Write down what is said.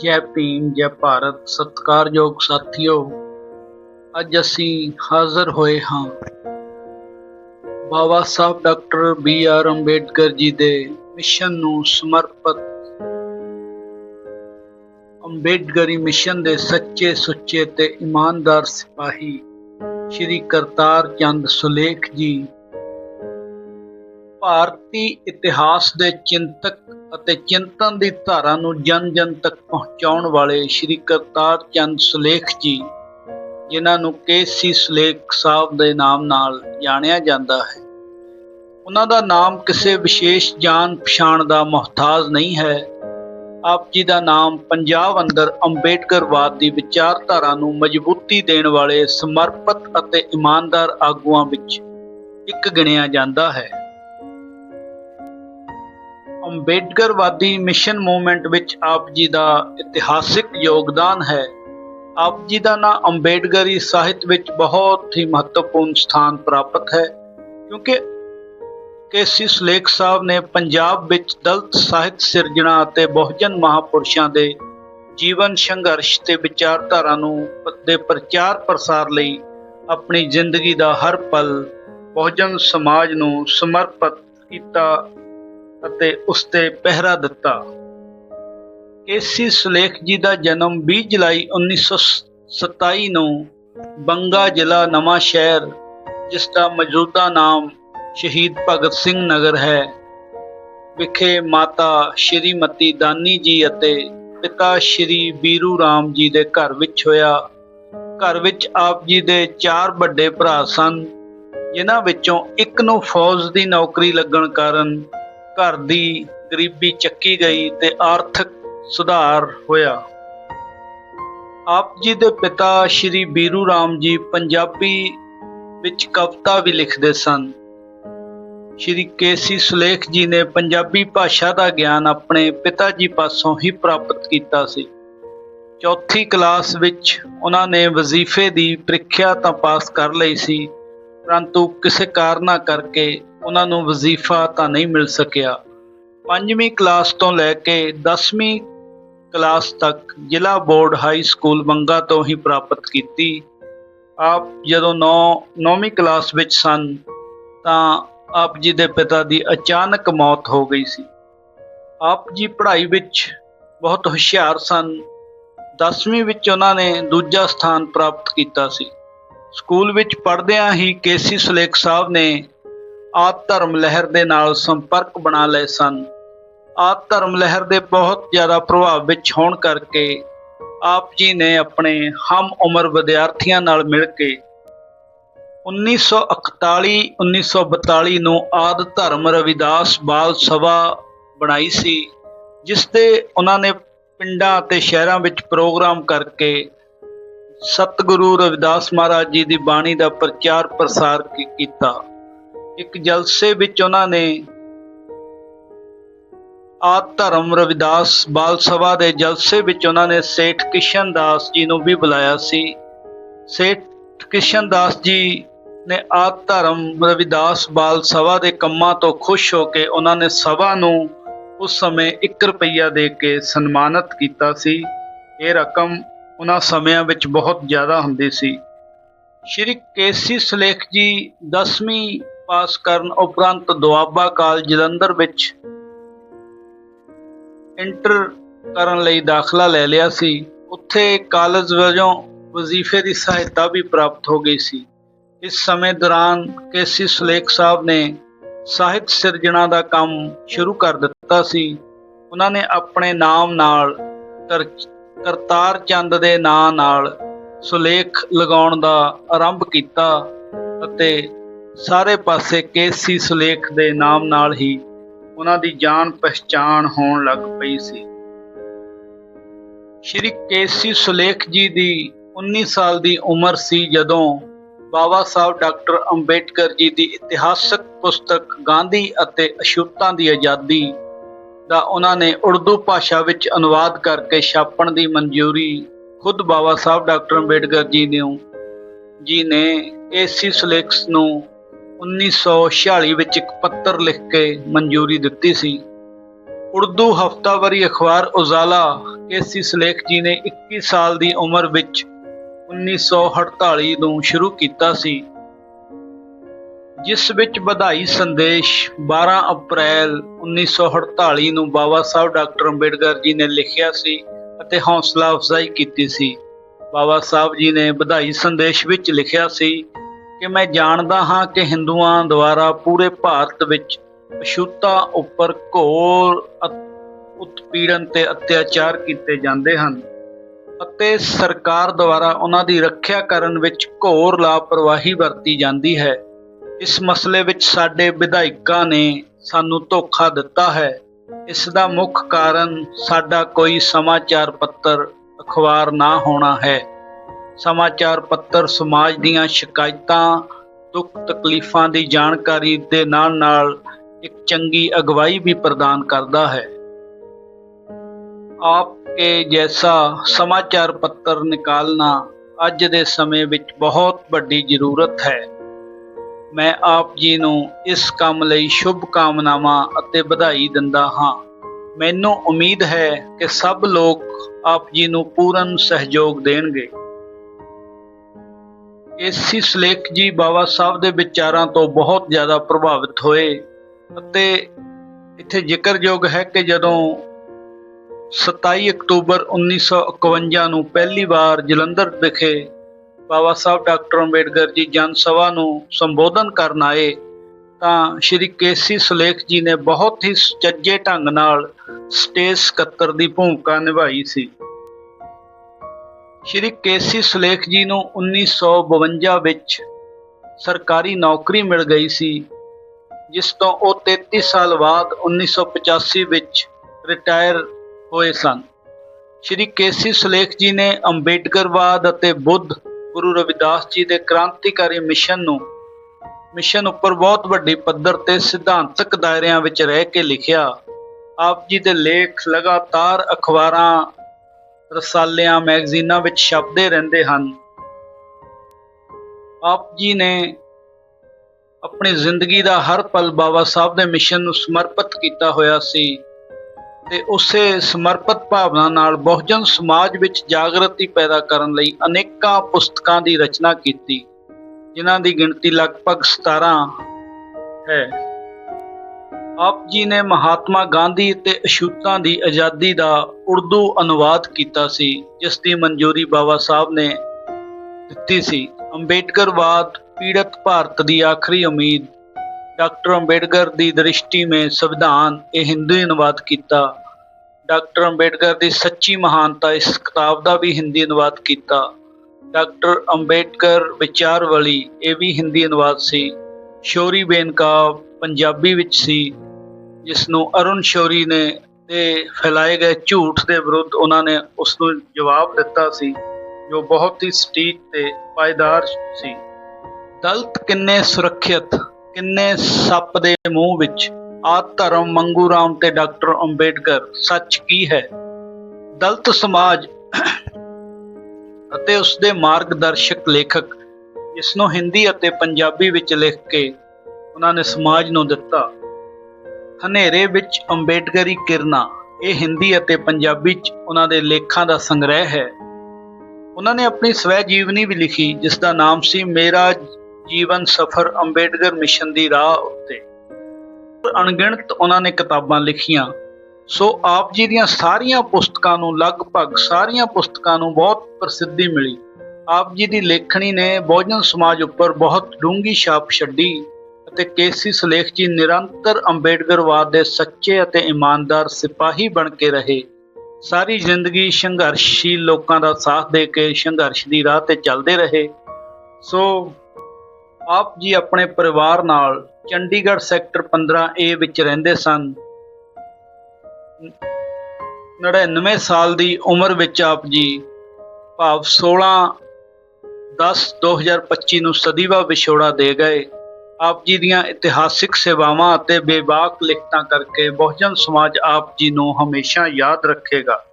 ਜੈ ਭੀਮ, ਜੈ ਭਾਰਤ, ਸਤਿਕਾਰਯੋਗ ਸਾਥੀਓ, ਅੱਜ ਅਸੀਂ ਹਾਜ਼ਰ ਹੋਏ ਹਾਂ Baba Sahib doctor B R Ambedkar ji ਦੇ ਮਿਸ਼ਨ ਨੂੰ ਸਮਰਪਿਤ ਅੰਬੇਡਕਰੀ ਮਿਸ਼ਨ ਦੇ ਸੱਚੇ ਸੁੱਚੇ ਤੇ ਇਮਾਨਦਾਰ ਸਿਪਾਹੀ ਸ਼੍ਰੀ ਕਰਤਾਰ ਚੰਦ ਸੁਲੇਖ ਜੀ, ਭਾਰਤੀ ਇਤਿਹਾਸ ਦੇ ਚਿੰਤਕ ਅਤੇ ਚਿੰਤਨ ਦੀ ਧਾਰਾ ਨੂੰ ਜਨ-ਜਨ ਤੱਕ ਪਹੁੰਚਾਉਣ ਵਾਲੇ ਸ਼੍ਰੀ ਕਰਤਾਰ ਚੰਦ ਸੁਲੇਖ ਜੀ, ਜਿਨ੍ਹਾਂ ਨੂੰ ਕੇਸੀ ਸੁਲੇਖ ਸਾਹਿਬ ਦੇ ਨਾਮ ਨਾਲ ਜਾਣਿਆ ਜਾਂਦਾ ਹੈ। ਉਹਨਾਂ ਦਾ ਨਾਮ ਕਿਸੇ ਵਿਸ਼ੇਸ਼ ਜਾਣ ਪਛਾਣ ਦਾ ਮੁਹਤਾਜ ਨਹੀਂ ਹੈ। ਆਪ ਜੀ ਦਾ ਨਾਮ ਪੰਜਾਬ ਅੰਦਰ ਅੰਬੇਡਕਰਵਾਦ ਦੀ ਵਿਚਾਰਧਾਰਾ ਨੂੰ ਮਜ਼ਬੂਤੀ ਦੇਣ ਵਾਲੇ ਸਮਰਪਿਤ ਅਤੇ ਇਮਾਨਦਾਰ ਆਗੂਆਂ ਵਿੱਚ ਇੱਕ ਗਿਣਿਆ ਜਾਂਦਾ ਹੈ। ਅੰਬੇਡਕਰਵਾਦੀ ਮਿਸ਼ਨ ਮੂਵਮੈਂਟ ਵਿੱਚ ਆਪ ਜੀ ਦਾ ਇਤਿਹਾਸਿਕ ਯੋਗਦਾਨ ਹੈ। ਆਪ ਜੀ ਦਾ ਨਾਮ ਅੰਬੇਡਕਰੀ ਸਾਹਿਤ ਵਿੱਚ ਬਹੁਤ ਹੀ ਮਹੱਤਵਪੂਰਨ ਸਥਾਨ ਪ੍ਰਾਪਤ ਹੈ, ਕਿਉਂਕਿ ਕੇਸੀ ਸੁਲੇਖ ਸਾਹਿਬ ਨੇ ਪੰਜਾਬ ਵਿੱਚ ਦਲਿਤ ਸਾਹਿਤ ਸਿਰਜਣਾ ਅਤੇ ਬਹੁਜਨ ਮਹਾਪੁਰਸ਼ਾਂ ਦੇ ਜੀਵਨ ਸੰਘਰਸ਼ ਤੇ ਵਿਚਾਰਧਾਰਾ ਨੂੰ ਦੇ ਪ੍ਰਚਾਰ ਪ੍ਰਸਾਰ ਲਈ ਆਪਣੀ ਜ਼ਿੰਦਗੀ ਦਾ ਹਰ ਪਲ ਬਹੁਜਨ ਸਮਾਜ ਨੂੰ ਸਮਰਪਿਤ ਕੀਤਾ ਅਤੇ ਉਸ ਤੇ ਪਹਿਰਾ ਦਿੱਤਾ। ਕੇਸੀ ਸੁਲੇਖ ਜੀ ਦਾ ਜਨਮ 20 ਜੁਲਾਈ 1927 ਨੂੰ ਬੰਗਾ ਜ਼ਿਲ੍ਹਾ ਨਵਾਂ ਸ਼ਹਿਰ, ਜਿਸ ਦਾ ਮੌਜੂਦਾ ਨਾਮ ਸ਼ਹੀਦ ਭਗਤ ਸਿੰਘ ਨਗਰ ਹੈ। ਵਿਖੇ ਮਾਤਾ ਸ਼੍ਰੀਮਤੀ ਦਾਨੀ ਜੀ ਅਤੇ ਪਿਤਾ ਸ਼੍ਰੀ ਬੀਰੂ ਰਾਮ ਜੀ ਦੇ ਘਰ ਵਿੱਚ ਹੋਇਆ। ਘਰ ਵਿੱਚ ਆਪ ਜੀ ਦੇ ਚਾਰ ਵੱਡੇ ਭਰਾ ਸਨ, ਜਿਨ੍ਹਾਂ ਵਿੱਚੋਂ ਇੱਕ ਨੂੰ ਫੌਜ ਦੀ ਨੌਕਰੀ ਲੱਗਣ ਕਾਰਨ ਘਰ ਦੀ ਗਰੀਬੀ ਚੱਕੀ ਗਈ ਤੇ ਆਰਥਿਕ ਸੁਧਾਰ ਹੋਇਆ। ਆਪ ਜੀ ਦੇ ਪਿਤਾ ਸ਼੍ਰੀ ਬੀਰੂ ਰਾਮ ਜੀ ਪੰਜਾਬੀ ਵਿੱਚ ਕਵਿਤਾ ਵੀ ਲਿਖਦੇ ਸਨ। ਸ਼੍ਰੀ ਕੇਸੀ ਸੁਲੇਖ ਜੀ ਨੇ ਪੰਜਾਬੀ ਭਾਸ਼ਾ ਦਾ ਗਿਆਨ ਆਪਣੇ ਪਿਤਾ ਜੀ ਪਾਸੋਂ ਹੀ ਪ੍ਰਾਪਤ ਕੀਤਾ ਸੀ। ਚੌਥੀ ਕਲਾਸ ਵਿੱਚ ਉਹਨਾਂ ਨੇ ਵਜ਼ੀਫੇ ਦੀ ਪ੍ਰੀਖਿਆ ਤਾਂ ਪਾਸ ਕਰ ਲਈ ਸੀ ਪਰੰਤੂ ਕਿਸੇ ਕਾਰਨਾ ਕਰਕੇ ਉਹਨਾਂ ਨੂੰ ਵਜ਼ੀਫਾ ਤਾਂ ਨਹੀਂ ਮਿਲ ਸਕਿਆ। ਪੰਜਵੀਂ ਕਲਾਸ ਤੋਂ ਲੈ ਕੇ 10ਵੀਂ ਕਲਾਸ ਤੱਕ ਜ਼ਿਲ੍ਹਾ ਬੋਰਡ ਹਾਈ ਸਕੂਲ ਬੰਗਾ ਤੋਂ ਹੀ ਪ੍ਰਾਪਤ ਕੀਤੀ। ਆਪ ਜਦੋਂ 9 9ਵੀਂ ਕਲਾਸ ਵਿੱਚ ਸਨ, ਤਾਂ ਆਪ ਜੀ ਦੇ ਪਿਤਾ ਦੀ ਅਚਾਨਕ ਮੌਤ ਹੋ ਗਈ ਸੀ। ਆਪ ਜੀ ਪੜ੍ਹਾਈ ਵਿੱਚ ਬਹੁਤ ਹੁਸ਼ਿਆਰ ਸਨ। 10ਵੀਂ ਵਿੱਚ ਉਹਨਾਂ ਨੇ ਦੂਜਾ ਸਥਾਨ ਪ੍ਰਾਪਤ ਕੀਤਾ ਸੀ। ਸਕੂਲ ਵਿੱਚ ਪੜ੍ਹਦਿਆਂ ਹੀ ਕੇਸੀ ਸੁਲੇਖ ਸਾਹਿਬ ਨੇ ਆਦ ਧਰਮ ਲਹਿਰ ਦੇ ਨਾਲ ਸੰਪਰਕ ਬਣਾ ਲਏ ਸਨ। ਆਦ ਧਰਮ ਲਹਿਰ ਦੇ ਬਹੁਤ ਜ਼ਿਆਦਾ ਪ੍ਰਭਾਵ ਵਿੱਚ ਹੋਣ ਕਰਕੇ ਆਪ ਜੀ ਨੇ ਆਪਣੇ ਹਮ ਉਮਰ ਵਿਦਿਆਰਥੀਆਂ ਨਾਲ ਮਿਲ ਕੇ 1941-1942 ਨੂੰ ਆਦ ਧਰਮ ਰਵਿਦਾਸ ਬਾਲ ਸਭਾ ਬਣਾਈ ਸੀ, ਜਿਸ ਤੇ ਉਹਨਾਂ ਨੇ ਪਿੰਡਾਂ ਅਤੇ ਸ਼ਹਿਰਾਂ ਵਿੱਚ ਪ੍ਰੋਗਰਾਮ ਕਰਕੇ ਸਤਿਗੁਰੂ ਰਵਿਦਾਸ ਮਹਾਰਾਜ ਜੀ ਦੀ ਬਾਣੀ ਦਾ ਪ੍ਰਚਾਰ ਪ੍ਰਸਾਰ ਕੀਤਾ। ਇੱਕ ਜਲਸੇ ਵਿੱਚ ਉਹਨਾਂ ਨੇ ਆਦ ਧਰਮ ਰਵਿਦਾਸ ਬਾਲ ਸਭਾ ਦੇ ਜਲਸੇ ਵਿੱਚ ਉਹਨਾਂ ਨੇ ਸੇਠ ਕਿਸ਼ਨ ਦਾਸ ਜੀ ਨੂੰ ਵੀ ਬੁਲਾਇਆ ਸੀ। ਸੇਠ ਕਿਸ਼ਨ ਦਾਸ ਜੀ ਨੇ ਆਦ ਧਰਮ ਰਵਿਦਾਸ ਬਾਲ ਸਭਾ ਦੇ ਕੰਮਾਂ ਤੋਂ ਖੁਸ਼ ਹੋ ਕੇ ਉਹਨਾਂ ਨੇ ਸਭਾ ਨੂੰ ਉਸ ਸਮੇਂ 1 ਰੁਪਈਆ ਦੇ ਕੇ ਸਨਮਾਨਿਤ ਕੀਤਾ ਸੀ। ਇਹ ਰਕਮ ਉਹਨਾਂ ਸਮਿਆਂ ਵਿੱਚ ਬਹੁਤ ਜ਼ਿਆਦਾ ਹੁੰਦੀ ਸੀ। ਸ਼੍ਰੀ ਕੇਸੀ ਸੁਲੇਖ ਜੀ 10ਵੀਂ ਪਾਸ ਕਰਨ ਉਪਰੰਤ ਦੁਆਬਾ ਕਾਲਜ ਜਲੰਧਰ ਵਿੱਚ ਇੰਟਰ ਕਰਨ ਲਈ ਦਾਖਲਾ ਲੈ ਲਿਆ ਸੀ। ਉੱਥੇ ਕਾਲਜ ਵਜੋਂ ਵਜ਼ੀਫੇ ਦੀ ਸਹਾਇਤਾ ਵੀ ਪ੍ਰਾਪਤ ਹੋ ਗਈ ਸੀ। ਇਸ ਸਮੇਂ ਦੌਰਾਨ ਕੇਸੀ ਸੁਲੇਖ ਸਾਹਿਬ ਨੇ ਸਾਹਿਤ ਸਿਰਜਣਾ ਦਾ ਕੰਮ ਸ਼ੁਰੂ ਕਰ ਦਿੱਤਾ ਸੀ। ਉਹਨਾਂ ਨੇ ਆਪਣੇ ਨਾਮ ਨਾਲ ਕਰ- ਕਰਤਾਰ ਚੰਦ ਦੇ ਨਾਂ ਨਾਲ ਸੁਲੇਖ ਲਗਾਉਣ ਦਾ ਆਰੰਭ ਕੀਤਾ ਅਤੇ ਸਾਰੇ ਪਾਸੇ ਕੇਸੀ ਸੁਲੇਖ ਦੇ ਨਾਮ ਨਾਲ ਹੀ ਉਹਨਾਂ ਦੀ ਜਾਣ ਪਛਾਣ ਹੋਣ ਲੱਗ ਪਈ ਸੀ। ਸ਼੍ਰੀ ਕੇਸੀ ਸੁਲੇਖ ਜੀ ਦੀ 19 ਸਾਲ ਦੀ ਉਮਰ ਸੀ ਜਦੋਂ ਬਾਬਾ ਸਾਹਿਬ ਡਾਕਟਰ ਅੰਬੇਡਕਰ ਜੀ ਦੀ ਇਤਿਹਾਸਕ ਪੁਸਤਕ ਗਾਂਧੀ ਅਤੇ ਅਛੂਤਾਂ ਦੀ ਆਜ਼ਾਦੀ ਦਾ ਉਹਨਾਂ ਨੇ ਉਰਦੂ ਭਾਸ਼ਾ ਵਿੱਚ ਅਨੁਵਾਦ ਕਰਕੇ ਛਾਪਣ ਦੀ ਮਨਜ਼ੂਰੀ ਖੁਦ ਬਾਬਾ ਸਾਹਿਬ ਡਾਕਟਰ ਅੰਬੇਡਕਰ ਜੀ ਨੇ ਜੀ ਨੇ ਏਸੀ ਸੁਲੇਖਸ ਨੂੰ 1946 ਵਿੱਚ ਇੱਕ ਪੱਤਰ ਲਿਖ ਕੇ ਮਨਜ਼ੂਰੀ ਦਿੱਤੀ ਸੀ। ਉਰਦੂ ਹਫਤਾਵਾਰੀ ਅਖਬਾਰ ਉਜ਼ਾਲਾ ਕੇਸੀ ਸਲੇਖ ਜੀ ਨੇ 21 ਸਾਲ ਦੀ ਉਮਰ ਵਿੱਚ 1948 ਨੂੰ ਸ਼ੁਰੂ ਕੀਤਾ ਸੀ। ਜਿਸ ਵਿੱਚ ਵਧਾਈ ਸੰਦੇਸ਼ 12 ਅਪ੍ਰੈਲ 1948 ਨੂੰ ਬਾਬਾ ਸਾਹਿਬ ਡਾਕਟਰ ਅੰਬੇਡਕਰ ਜੀ ਨੇ ਲਿਖਿਆ ਸੀ ਅਤੇ ਹੌਸਲਾ ਅਫਜ਼ਾਈ ਕੀਤੀ ਸੀ। ਬਾਬਾ ਸਾਹਿਬ ਜੀ ਨੇ ਵਧਾਈ ਸੰਦੇਸ਼ ਵਿੱਚ ਲਿਖਿਆ ਸੀ ਕਿ ਮੈਂ ਜਾਣਦਾ ਹਾਂ ਕਿ ਹਿੰਦੂਆਂ ਦੁਆਰਾ ਪੂਰੇ ਭਾਰਤ ਵਿੱਚ ਅਛੂਤਾ ਉੱਪਰ ਘੋਰ ਅਤ- ਉਤਪੀੜਨ ਤੇ ਅਤਿਆਚਾਰ ਕੀਤੇ ਜਾਂਦੇ ਹਨ ਅਤੇ ਸਰਕਾਰ ਦੁਆਰਾ ਉਹਨਾਂ ਦੀ ਰੱਖਿਆ ਕਰਨ ਵਿੱਚ ਘੋਰ ਲਾਪਰਵਾਹੀ ਵਰਤੀ ਜਾਂਦੀ ਹੈ। ਇਸ ਮਸਲੇ ਵਿੱਚ ਸਾਡੇ ਵਿਧਾਇਕਾਂ ਨੇ ਸਾਨੂੰ ਧੋਖਾ ਦਿੱਤਾ ਹੈ। ਇਸ ਦਾ ਮੁੱਖ ਕਾਰਨ ਸਾਡਾ ਕੋਈ ਸਮਾਚਾਰ ਪੱਤਰ ਅਖਬਾਰ ਨਾ ਹੋਣਾ ਹੈ। ਸਮਾਚਾਰ ਪੱਤਰ ਸਮਾਜ ਦੀਆਂ ਸ਼ਿਕਾਇਤਾਂ, ਦੁੱਖ ਤਕਲੀਫਾਂ ਦੀ ਜਾਣਕਾਰੀ ਦੇ ਨਾਲ-ਨਾਲ ਇੱਕ ਚੰਗੀ ਅਗਵਾਈ ਵੀ ਪ੍ਰਦਾਨ ਕਰਦਾ ਹੈ। ਆਪ ਕੇ ਜੈਸਾ ਸਮਾਚਾਰ ਪੱਤਰ ਨਿਕਾਲਣਾ ਅੱਜ ਦੇ ਸਮੇਂ ਵਿੱਚ ਬਹੁਤ ਵੱਡੀ ਜ਼ਰੂਰਤ ਹੈ। ਮੈਂ ਆਪ ਜੀ ਨੂੰ ਇਸ ਕੰਮ ਲਈ ਸ਼ੁਭ ਕਾਮਨਾਵਾਂ ਅਤੇ ਵਧਾਈ ਦਿੰਦਾ ਹਾਂ। ਮੈਨੂੰ ਉਮੀਦ ਹੈ ਕਿ ਸਭ ਲੋਕ ਆਪ ਜੀ ਨੂੰ ਪੂਰਨ ਸਹਿਯੋਗ ਦੇਣਗੇ। ਏਸੀ ਸਲੇਖ ਜੀ ਬਾਬਾ ਸਾਹਿਬ ਦੇ ਵਿਚਾਰਾਂ ਤੋਂ ਬਹੁਤ ਜ਼ਿਆਦਾ ਪ੍ਰਭਾਵਿਤ ਹੋਏ ਅਤੇ ਇੱਥੇ ਜ਼ਿਕਰਯੋਗ ਹੈ ਕਿ ਜਦੋਂ 27 ਅਕਤੂਬਰ 1951 ਨੂੰ ਪਹਿਲੀ ਵਾਰ ਜਲੰਧਰ ਵਿਖੇ ਬਾਬਾ ਸਾਹਿਬ ਡਾਕਟਰ ਅੰਬੇਡਕਰ ਜੀ ਜਨ ਸਭਾ ਨੂੰ ਸੰਬੋਧਨ ਕਰਨ ਆਏ, ਤਾਂ ਸ਼੍ਰੀ ਕੇਸੀ ਸੁਲੇਖ ਜੀ ਨੇ ਬਹੁਤ ਹੀ ਸੁਚੱਜੇ ਢੰਗ ਨਾਲ ਸਟੇਜ ਸਕੱਤਰ ਦੀ ਭੂਮਿਕਾ ਨਿਭਾਈ ਸੀ। ਸ਼੍ਰੀ ਕੇਸੀ ਸੁਲੇਖ ਜੀ ਨੂੰ 1952 ਵਿੱਚ ਸਰਕਾਰੀ ਨੌਕਰੀ ਮਿਲ ਗਈ ਸੀ, ਜਿਸ ਤੋਂ ਉਹ 33 ਸਾਲ ਬਾਅਦ 1985 ਵਿੱਚ ਰਿਟਾਇਰ ਹੋਏ ਸਨ। ਸ਼੍ਰੀ ਕੇਸੀ ਸੁਲੇਖ ਜੀ ਨੇ ਅੰਬੇਡਕਰਵਾਦ ਅਤੇ ਬੁੱਧ ਗੁਰੂ ਰਵਿਦਾਸ ਜੀ ਦੇ ਕ੍ਰਾਂਤੀਕਾਰੀ ਮਿਸ਼ਨ ਨੂੰ, ਮਿਸ਼ਨ ਉੱਪਰ ਬਹੁਤ ਵੱਡੀ ਪੱਧਰ ਤੇ ਸਿਧਾਂਤਕ ਦਾਇਰਿਆਂ ਵਿੱਚ ਰਹਿ ਕੇ ਲਿਖਿਆ। ਆਪ ਜੀ ਦੇ ਲੇਖ ਲਗਾਤਾਰ ਅਖਬਾਰਾਂ, ਰਸਾਲਿਆਂ, ਮੈਗਜ਼ੀਨਾਂ ਵਿੱਚ ਛਪਦੇ ਰਹਿੰਦੇ ਹਨ। ਆਪ ਜੀ ਨੇ ਆਪਣੀ ਜ਼ਿੰਦਗੀ ਦਾ ਹਰ ਪਲ ਬਾਬਾ ਸਾਹਿਬ ਦੇ ਮਿਸ਼ਨ ਨੂੰ ਸਮਰਪਿਤ ਕੀਤਾ ਹੋਇਆ ਸੀ। ਤੇ ਉਸੇ ਸਮਰਪਿਤ ਭਾਵਨਾ ਨਾਲ ਬਹੁਜਨ ਸਮਾਜ ਵਿੱਚ ਜਾਗਰਤੀ ਪੈਦਾ ਕਰਨ ਲਈ ਅਨੇਕਾਂ ਪੁਸਤਕਾਂ ਦੀ ਰਚਨਾ ਕੀਤੀ, ਜਿਨ੍ਹਾਂ ਦੀ ਗਿਣਤੀ ਲਗਭਗ 17 ਹੈ। ਆਪ ਜੀ ਨੇ ਮਹਾਤਮਾ ਗਾਂਧੀ ਅਤੇ ਅਸ਼ੂਤਾਂ ਦੀ ਆਜ਼ਾਦੀ ਦਾ ਉਰਦੂ ਅਨੁਵਾਦ ਕੀਤਾ ਸੀ, ਜਿਸ ਦੀ ਮਨਜ਼ੂਰੀ ਬਾਬਾ ਸਾਹਿਬ ਨੇ ਦਿੱਤੀ ਸੀ। ਅੰਬੇਡਕਰਵਾਦ ਪੀੜਤ ਭਾਰਤ ਦੀ ਆਖਰੀ ਉਮੀਦ ਡਾਕਟਰ ਅੰਬੇਡਕਰ ਦੀ ਦ੍ਰਿਸ਼ਟੀ ਮੇਂ ਸੰਵਿਧਾਨ ਇਹ ਹਿੰਦੀ ਅਨੁਵਾਦ ਕੀਤਾ। ਡਾਕਟਰ ਅੰਬੇਡਕਰ ਦੀ ਸੱਚੀ ਮਹਾਨਤਾ ਇਸ ਕਿਤਾਬ ਦਾ ਵੀ ਹਿੰਦੀ ਅਨੁਵਾਦ ਕੀਤਾ। ਡਾਕਟਰ ਅੰਬੇਡਕਰ ਵਿਚਾਰ ਵਾਲੀ ਇਹ ਵੀ ਹਿੰਦੀ ਅਨੁਵਾਦ ਸੀ। ਸ਼ੋਰੀ ਬੇਨਕਾ ਪੰਜਾਬੀ ਵਿੱਚ ਸੀ ਜਿਸ ਨੂੰ ਅਰੁਣ ਸ਼ੋਰੀ ਨੇ ਤੇ ਫੈਲਾਏ ਗਏ ਝੂਠ ਦੇ ਵਿਰੁੱਧ ਉਹਨਾਂ ਨੇ ਉਸ ਨੂੰ ਜਵਾਬ ਦਿੱਤਾ ਸੀ, ਜੋ ਬਹੁਤ ਹੀ ਸਟੀਕ ਤੇ ਪਾਇਦਾਰ ਸੀ। ਦਲਤ ਕਿੰਨੇ ਸੁਰੱਖਿਅਤ? ਕਿੰਨੇ ਸੱਪ ਦੇ ਮੂੰਹ ਵਿੱਚ? ਆਦ ਧਰਮ ਮੰਗੂ ਰਾਮ ਤੇ ਡਾਕਟਰ ਅੰਬੇਡਕਰ, ਸੱਚ ਕੀ ਹੈ? ਦਲਤ ਸਮਾਜ ਅਤੇ ਉਸ ਦੇ ਮਾਰਗਦਰਸ਼ਕ ਲੇਖਕ ਜਿਸ ਨੂੰ ਹਿੰਦੀ ਅਤੇ ਪੰਜਾਬੀ ਵਿੱਚ ਲਿਖ ਕੇ ਉਹਨਾਂ ਨੇ ਸਮਾਜ ਨੂੰ ਦਿੱਤਾ। ਹਨੇਰੇ ਵਿੱਚ ਅੰਬੇਡਕਰੀ ਕਿਰਨਾ, ਇਹ ਹਿੰਦੀ ਅਤੇ ਪੰਜਾਬੀ ਚ ਉਹਨਾਂ ਦੇ ਲੇਖਾਂ ਦਾ ਸੰਗ੍ਰਹਿ ਹੈ। ਉਹਨਾਂ ਨੇ ਆਪਣੀ ਸਵੈ ਜੀਵਨੀ ਵੀ ਲਿਖੀ ਜਿਸ ਦਾ ਨਾਮ ਸੀ ਮੇਰਾ ਜੀਵਨ ਸਫਰ ਅੰਬੇਡਕਰ ਮਿਸ਼ਨ ਦੀ ਰਾਹ ਉੱਤੇ। ਅਣਗਿਣਤ ਉਹਨਾਂ ਨੇ ਕਿਤਾਬਾਂ ਲਿਖੀਆਂ। ਸੋ ਆਪ ਜੀ ਦੀਆਂ ਸਾਰੀਆਂ ਪੁਸਤਕਾਂ ਨੂੰ ਲਗਭਗ ਸਾਰੀਆਂ ਪੁਸਤਕਾਂ ਨੂੰ ਬਹੁਤ ਪ੍ਰਸਿੱਧੀ ਮਿਲੀ। ਆਪ ਜੀ ਦੀ ਲੇਖਣੀ ਨੇ ਬਹੁਜਨ ਸਮਾਜ ਉੱਪਰ ਬਹੁਤ ਡੂੰਘੀ ਛਾਪ ਛੱਡੀ ਅਤੇ ਕੇਸੀ ਸਲੇਖ ਜੀ ਨਿਰੰਤਰ ਅੰਬੇਡਕਰਵਾਦ ਦੇ ਸੱਚੇ ਅਤੇ ਇਮਾਨਦਾਰ ਸਿਪਾਹੀ ਬਣ ਕੇ ਰਹੇ। ਸਾਰੀ ਜ਼ਿੰਦਗੀ ਸੰਘਰਸ਼ੀਲ ਲੋਕਾਂ ਦਾ ਸਾਥ ਦੇ ਕੇ ਸੰਘਰਸ਼ ਦੀ ਰਾਹ ਤੇ ਚੱਲਦੇ ਰਹੇ। ਸੋ ਆਪ ਜੀ ਆਪਣੇ ਪਰਿਵਾਰ ਨਾਲ ਚੰਡੀਗੜ੍ਹ ਸੈਕਟਰ 15A ਵਿੱਚ ਰਹਿੰਦੇ ਸਨ। 99 ਸਾਲ ਦੀ ਉਮਰ ਵਿੱਚ ਆਪ ਜੀ ਭਾਵ 16 10 2025 ਨੂੰ ਸਦੀਵਾ ਵਿਛੋੜਾ ਦੇ ਗਏ। ਆਪ ਜੀ ਦੀਆਂ ਇਤਿਹਾਸਿਕ ਸੇਵਾਵਾਂ ਅਤੇ ਬੇਬਾਕ ਲਿਖਤਾਂ ਕਰਕੇ ਬਹੁਜਨ ਸਮਾਜ ਆਪ ਜੀ ਨੂੰ ਹਮੇਸ਼ਾ ਯਾਦ ਰੱਖੇਗਾ।